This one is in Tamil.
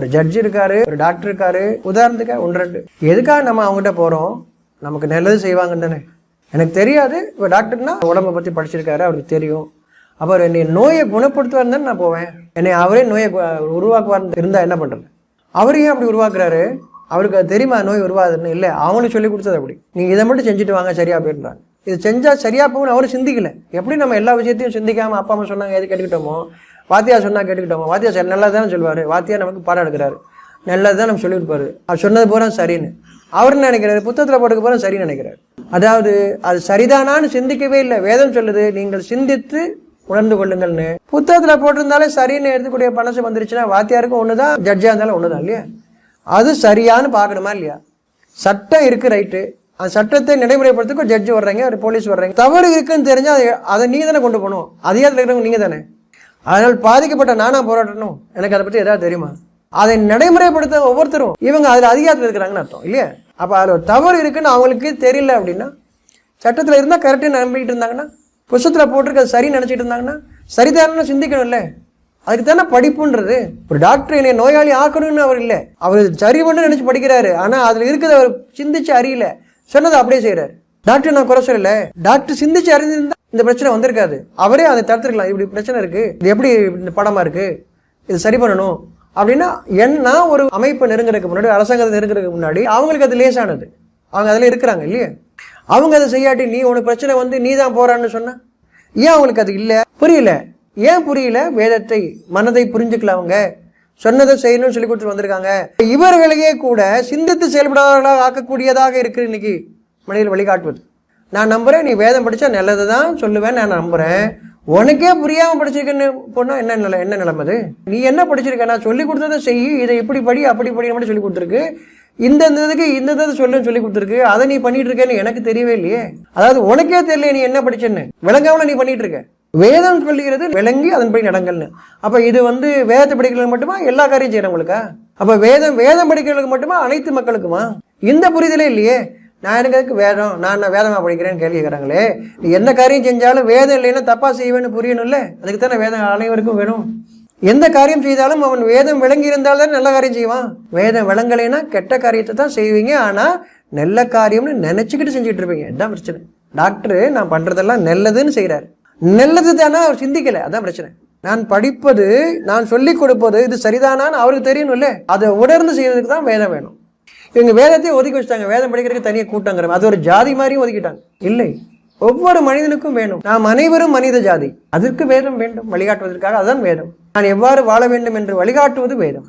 ஒரு ஜட்ஜ் இருக்காரு ஒரு டாக்டர் இருக்காரு. உதாரணத்துக்கு ஒன்று ரெண்டு. எதுக்காக நம்ம அவங்ககிட்ட போகிறோம் நமக்கு நல்லது செய்வாங்கன்னு தானே. எனக்கு தெரியாது. இப்போ டாக்டர்னா உடம்பை பற்றி படிச்சிருக்காரு அவருக்கு தெரியும். அப்போ என்னை நோயை குணப்படுத்துவார் தானே நான் போவேன். என்னை அவரே நோயை உருவாக்குவார் இருந்தால் என்ன பண்ணுறது அவரையும் அப்படி உருவாக்குறாரு? அவருக்கு அது தெரியுமா நோய் உருவாதுன்னு இல்லை அவங்களுக்கு சொல்லி கொடுத்தது அப்படி. நீங்கள் இதை மட்டும் செஞ்சுட்டு வாங்க சரியாக போயிடுறாங்க இது செஞ்சால் சரியாக போகும்னு அவரும் சிந்திக்கல. எப்படி நம்ம எல்லா விஷயத்தையும் சிந்திக்காமல் அப்பா அம்மா சொன்னாங்க எது கேட்டுக்கிட்டோமோ வாத்தியார் சொன்னால் கேட்டுக்கிட்டோம் வாத்தியார் சார் நல்லா தானே சொல்லுவார். வாத்தியார் நமக்கு பாடம் எடுக்கிறாரு. நல்லது தான் நம்ம சொல்லியிருப்பாரு. அவர் சொன்னது பூரா சரின்னு. அவர் நினைக்கிறாரு? புத்தகத்தில் போட்டுக்க போகிற சரின்னு நினைக்கிறாரு. அதாவது அது சரிதானான்னு சிந்திக்கவே இல்லை. வேதம் சொல்லுது நீங்கள் சிந்தித்து உணர்ந்து கொள்ளுங்கள்னு. புத்தகத்தில் போட்டிருந்தாலே சரின்னு எடுத்துக்கூடிய பணசு வந்துருச்சுன்னா வாத்தியாருக்கும் ஒன்று தான் ஜட்ஜாக இருந்தாலும் ஒன்று தான் இல்லையா? அது சரியான்னு பார்க்கணுமா இல்லையா? சட்டம் இருக்குது ரைட்டு அந்த சட்டத்தை நடைமுறைப்படுத்துக்கு ஜட்ஜ் வர்றாங்க ஒரு போலீஸ் வர்றாங்க. தவறு இருக்குன்னு தெரிஞ்சால் அதை அதை நீங்கள் தானே கொண்டு போகணும். அதிகாரத்தில் இருக்கிறவங்க நீங்கள் தானே அதனால் பாதிக்கப்பட்ட நானா போராட்டணும் எனக்கு அதை பற்றி ஏதாவது தெரியுமா? அதை நடைமுறைப்படுத்த ஒவ்வொருத்தரும் இவங்க அதில் அதிகாரத்தில் இருக்கிறாங்கன்னு அர்த்தம் இல்லையா? அப்போ அதில் ஒரு தவறு இருக்குன்னு அவங்களுக்கு தெரியல அப்படின்னா சட்டத்தில் இருந்தால் கரெக்டாக நம்பிக்கிட்டு இருந்தாங்கன்னா புஸ்தத்தில் போட்டிருக்க சரி நினச்சிட்டு இருந்தாங்கன்னா சரிதானு சிந்திக்கணும்ல? அதுக்கு தானே படிப்புன்றது? ஒரு டாக்டர் என்னை நோயாளி ஆக்கணும்னு அவர் இல்லை. அவர் சரி பண்ணு நினச்சி படிக்கிறாரு. ஆனால் அதில் இருக்கிறத அவர் சிந்திச்சு அறியல. சொன்னதை அப்படியே செய்கிறார் டாக்டர் நான் குறை சொல்லலை. டாக்டர் சிந்திச்சு அறிஞ்சிருந்தா இந்த பிரச்சனை வந்திருக்காது. அவரே அதை தடுத்துருக்கலாம். இப்படி பிரச்சனை இருக்கு. இது எப்படி இந்த படமா இருக்கு? இது சரி பண்ணணும். அப்படின்னா என்ன ஒரு அமைப்பை நெருங்குறதுக்கு முன்னாடி அரசாங்கத்தை நெருங்குறதுக்கு முன்னாடி அவங்களுக்கு அது லேசானது. அவங்க அதில் இருக்கிறாங்க இல்லையா? அவங்க அதை செய்யாட்டி நீ உனக்கு பிரச்சனை வந்து நீ தான் போறான்னு சொன்ன ஏன் அவங்களுக்கு அது இல்லை? புரியல. ஏன் புரியல? வேதத்தை மனதை புரிஞ்சுக்கல அவங்க. சொன்னதை செய்யணும்னு சொல்லி கொடுத்துட்டு வந்திருக்காங்க. இவர்களையே கூட சிந்தித்து செயல்படாதவர்களாக ஆக்கக்கூடியதாக இருக்கு இன்னைக்கு மனிதர் வழிகாட்டுவது. நான் நம்புறேன் நீ வேதம் படித்தா நல்லது தான் சொல்லுவேன் நான் நம்புகிறேன் உனக்கே புரியாமல் படிச்சிருக்கேன்னு போனா என்ன நில என்ன நிலமது நீ என்ன படிச்சிருக்க? நான் சொல்லி கொடுத்ததை செய் இதை இப்படி படி அப்படி படி மட்டும் சொல்லி கொடுத்துருக்கு. இந்த இந்த இதுக்கு இந்த இதை சொல்லுன்னு சொல்லி கொடுத்துருக்கு. அதை நீ பண்ணிட்டு இருக்கேன்னு எனக்கு தெரியவே இல்லையே. அதாவது உனக்கே தெரியல நீ என்ன படிச்சேன்னு. விளங்காமல நீ பண்ணிட்டு இருக்க. வேதம் சொல்லுகிறது விளங்கி அதன்படி நடங்கள்னு. அப்ப இது வந்து வேதத்தை படிக்கிறவங்களுக்கு மட்டுமா எல்லா காரியம் செய்யறவங்களுக்கா? அப்ப வேதம் வேதம் படிக்கிறவங்களுக்கு மட்டுமா அனைத்து மக்களுக்குமா? இந்த புரிதலே இல்லையே. நான் எனக்கு வேதம் நான் நான் வேதமா படிக்கிறேன்னு கேள்வி கேட்குறாங்களே? நீ எந்த காரியம் செஞ்சாலும் வேதம் இல்லைன்னா தப்பாக செய்வேன்னு புரியணும்ல? அதுக்கு தானே வேதம் அனைவருக்கும் வேணும். எந்த காரியம் செய்தாலும் அவன் வேதம் விளங்கி இருந்தால்தான் நல்ல காரியம் செய்வான். வேதம் விளங்கலைன்னா கெட்ட காரியத்தை தான் செய்வீங்க. ஆனால் நல்ல காரியம்னு நினச்சிக்கிட்டு செஞ்சுட்டு இருப்பீங்க. இதுதான் பிரச்சனை. டாக்டரு நான் பண்ணுறதெல்லாம் நல்லதுன்னு செய்கிறார் நல்லது தானே அவர் சிந்திக்கலை. அதான் பிரச்சனை. நான் படிப்பது நான் சொல்லிக் கொடுப்பது இது சரிதானான்னு அவருக்கு தெரியணும்ல. அதை உணர்ந்து செய்யறதுக்கு தான் வேதம் வேணும். இவங்க வேதத்தையும் ஒதுக்கி வச்சிட்டாங்க. வேதம் படிக்கிறதுக்கு தனியாக கூட்டங்கிற அது ஒரு ஜாதி மாதிரியும் ஒதுக்கிட்டாங்க. இல்லை. ஒவ்வொரு மனிதனுக்கும் வேணும். நாம் அனைவரும் மனித ஜாதி. அதற்கு வேதம் வேண்டும். வழிகாட்டுவதற்காக அதான் வேதம். நான் எவ்வாறு வாழ வேண்டும் என்று வழிகாட்டுவது வேதம்.